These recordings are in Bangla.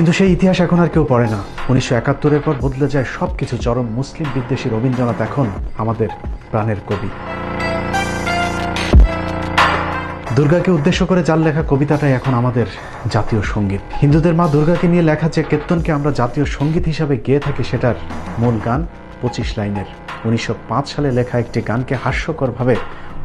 কিন্তু সেই ইতিহাস এখন আর কেউ পড়ে না। উনিশশো একাত্তরের পর বদলে যায় সব কিছু চরম মুসলিম বিদ্বেষী রবীন্দ্রনাথ এখন আমাদের প্রাণের কবি। দুর্গাকে উদ্দেশ্য করে যার লেখা কবিতাটাই এখন আমাদের জাতীয় সংগীত। হিন্দুদের মা দুর্গাকে নিয়ে লেখা যে কীর্তনকে আমরা জাতীয় সংগীত হিসাবে গেয়ে থাকি, সেটার মূল গান পঁচিশ লাইনের। উনিশশো পাঁচ সালে লেখা একটি গানকে হাস্যকরভাবে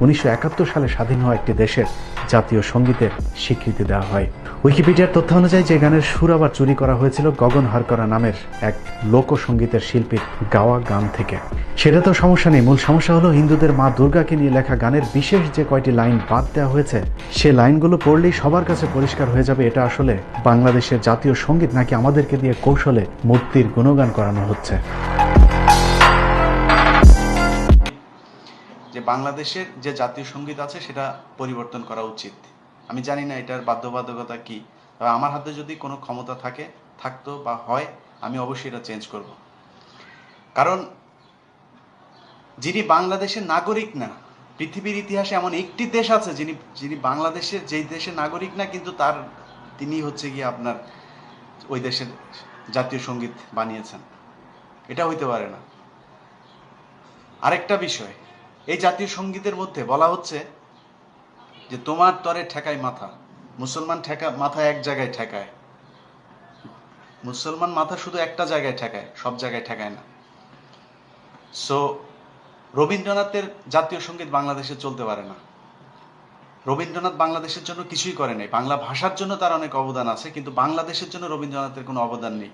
উনিশশো একাত্তর সালে স্বাধীন হওয়া একটি দেশের জাতীয় সঙ্গীতের স্বীকৃতি দেওয়া হয়। উইকিপিডিয়ার তথ্য অনুযায়ী যে গানের সুর আবার চুরি করা হয়েছিল গগন হারকরা নামের এক লোকসঙ্গীতের শিল্পীর গাওয়া গান থেকে। সেটা তো সমস্যা নেই, মূল সমস্যা হলো হিন্দুদের মা দুর্গাকে নিয়ে লেখা গানের বিশেষ যে কয়টি লাইন বাদ দেওয়া হয়েছে, সে লাইনগুলো পড়লেই সবার কাছে পরিষ্কার হয়ে যাবে, এটা আসলে বাংলাদেশের জাতীয় সংগীত নাকি আমাদেরকে দিয়ে কৌশলে মূর্তির গুণগান করানো হচ্ছে? যে বাংলাদেশের যে জাতীয় সংগীত আছে, সেটা পরিবর্তন করা উচিত। আমি জানি না এটার বাধ্যবাধকতা কি। তবে আমার হাতে যদি কোনো ক্ষমতা থাকে, থাকতো বা হয়, আমি অবশ্যই এটা চেঞ্জ করব। কারণ, যিনি বাংলাদেশের নাগরিক না, পৃথিবীর ইতিহাসে এমন একটি দেশ আছে যিনি যিনি বাংলাদেশের, যেই দেশের নাগরিক না, কিন্তু তার, তিনি হচ্ছে গিয়ে আপনার ওই দেশের জাতীয় সংগীত বানিয়েছেন। এটা হইতে পারে না। আরেকটা বিষয়, এই জাতীয় সঙ্গীতের মধ্যে বলা হচ্ছে যে তোমার তরে ঠেকায় মাথা। মুসলমান ঠেকা, মাথা এক জায়গায় ঠেকায়। মুসলমান মাথা শুধু একটা জায়গায় ঠেকায়, সব জায়গায় ঠেকায় না। সো রবীন্দ্রনাথের জাতীয় সংগীত বাংলাদেশে চলতে পারে না। রবীন্দ্রনাথ বাংলাদেশের জন্য কিছুই করে নাই। বাংলা ভাষার জন্য তার অনেক অবদান আছে, কিন্তু বাংলাদেশের জন্য রবীন্দ্রনাথের কোনো অবদান নেই।